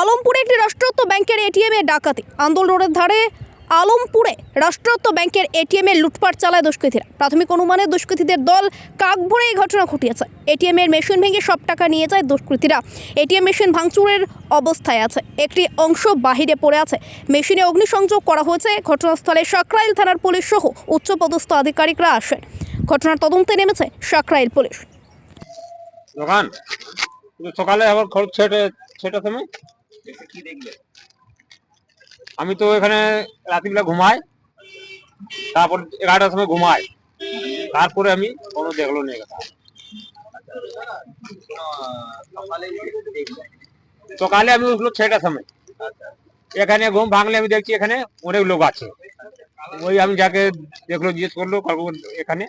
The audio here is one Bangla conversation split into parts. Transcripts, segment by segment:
আলমপুরে একটি রাষ্ট্রায়ত্ত ব্যাংকের এটিএম ডাকাতি। আন্দোলন রোডের ধারে আলমপুরে রাষ্ট্রায়ত্ত ব্যাংকের এটিএম লুটপাট চালায় দুষ্কৃতীরা। প্রাথমিক অনুমানে দুষ্কৃতীদের দল কাক ভরে এই ঘটনা ঘটিয়েছে। এটিএম এর মেশিন ভেঙে সব টাকা নিয়ে যায় দুষ্কৃতীরা। এটিএম মেশিন ভাঙচুরের অবস্থায় আছে। একটি অংশ বাহিরে পড়ে আছে। মেশিনে অগ্নিসংযোগ করা হয়েছে। ঘটনাস্থলে সাকরাইল থানার পুলিশ সহ উচ্চপদস্থ আধিকারিকরা আসেন। ঘটনার তদন্তে নেমেছে সাকরাইল পুলিশ। দোকান সকালে আবার খরচ ছেটে ছেটার আমি তো এখানে রাত্রিবেলা ঘুমাই, তারপর এগারোটার সময় ঘুমাই। তারপরে আমি কোনো দেখল নেই সকালে আমি উঠল ছটার সময়। এখানে ঘুম ভাঙলে আমি দেখছি এখানে অনেক লোক আছে। ওই আমি যাকে দেখল, জিজ্ঞেস করল এখানে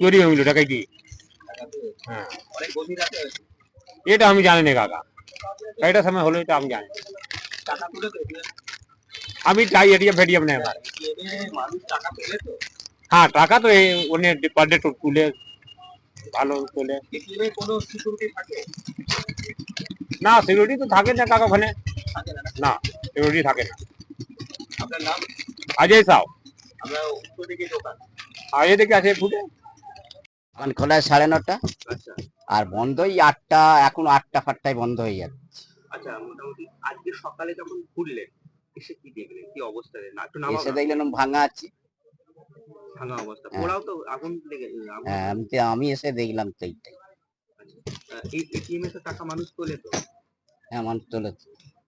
চুরি হয়ে গেলো টাকা দিয়ে হ্যাঁ। এটা আমি জানি না, কাকা। কয়টার সময় হলো এটা আমি জানি। না। টাকা তুলে তো এটিএম আমি চাই এটিএম ফেটিএম নেই আমার মানুষ টাকা পেলে তো হ্যাঁ টাকা তো এই অনেক পার ডে তুলে ভালো তোলে। এটিএম এ কোনো সিকিউরিটি থাকে না সিকিউরিটি তো থাকে না কাকা ওখানে। না না? না সিকিউরিটি থাকে না। আপনার নাম অজয় সাউ। আমরা উত্তর দিকে দোকান আর এদিকে আছে ফুটে? দোকান খোলা সাড়ে নটা। আচ্ছা। আর বন্ধই আটটা এখন আটটা ফাটটায় বন্ধ হয়ে যাচ্ছে। আচ্ছা মোটামুটি আজকে সকালে যখন ঘুরলেন এসে কি দেখলেন? কি অবস্থা না একটু নামা এসে দেখলেন ভাঙা আছে। ভাঙা অবস্থা। হ্যাঁ। ওরাও তো আগুন লেগে হ্যাঁ, আমি তো- আমি এসে দেখলাম তো এইটাই। এই এটিএম এ তো টাকা মানুষ তোলে তো? হ্যাঁ মানুষ চলেছে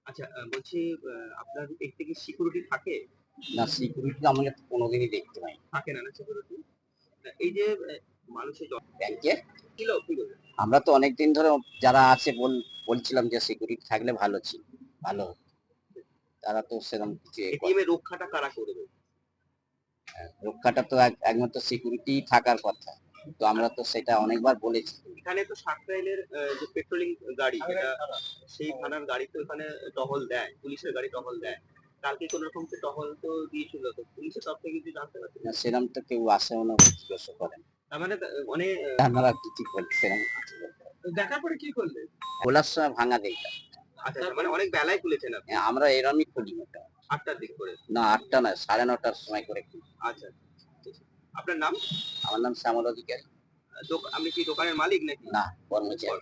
আচ্ছা আহ, বলছি আহ, আপনার এর থেকে সিকিউরিটি থাকে? না সিকিউরিটি আমি কোনোদিনই দেখতে পাই থাকে না না সিকিউরিটি এই যে আহ, ব্যাংকে কিলো কিলো আমরা তো অনেক দিন ধরে যারা আছে বল বলছিলাম যে সিকিউরিটি থাকলে ভালো ছিল ভালো তারা তো সেরকম কিছু রক্ষাটা কারা করবে? রক্ষাটা তো একমাত্র সিকিউরিটি থাকার কথা। তো আমরা তো সেটা অনেকবার বলেছি। এখানে তো সাকরাইলের যে পেট্রোলিং গাড়ি যেটা সেই থানার গাড়ি তো এখানে টহল দেয় পুলিশের গাড়ি টহল দেয়। কালকে কোন রকম তো টহল তো দিয়েছিল তো পুলিশের তরফ থেকে কিছু জানতে পারছি না, সেরকম তো কেউ আসেও না জিজ্ঞাসা করেন। তার মানে অনেক আপনারা কিছু বলছেন সেরকম কিছু বলতে পারেন না। দেখার পরে কি খোলার সময় ভাঙা দেখলাম আচ্ছা মানে অনেক বেলায় খুলেছেন আপনি? হ্যাঁ, আমরা এরমই খুলি ওটা। আটটার দিক করে? না আটটা না সাড়ে নটার সময় করে খুলি। আচ্ছা। আপনার নাম? আমার নাম শ্যামল অধিকারী। আমি আপনি কি দোকানের মালিক নাকি? না কর্মচারী।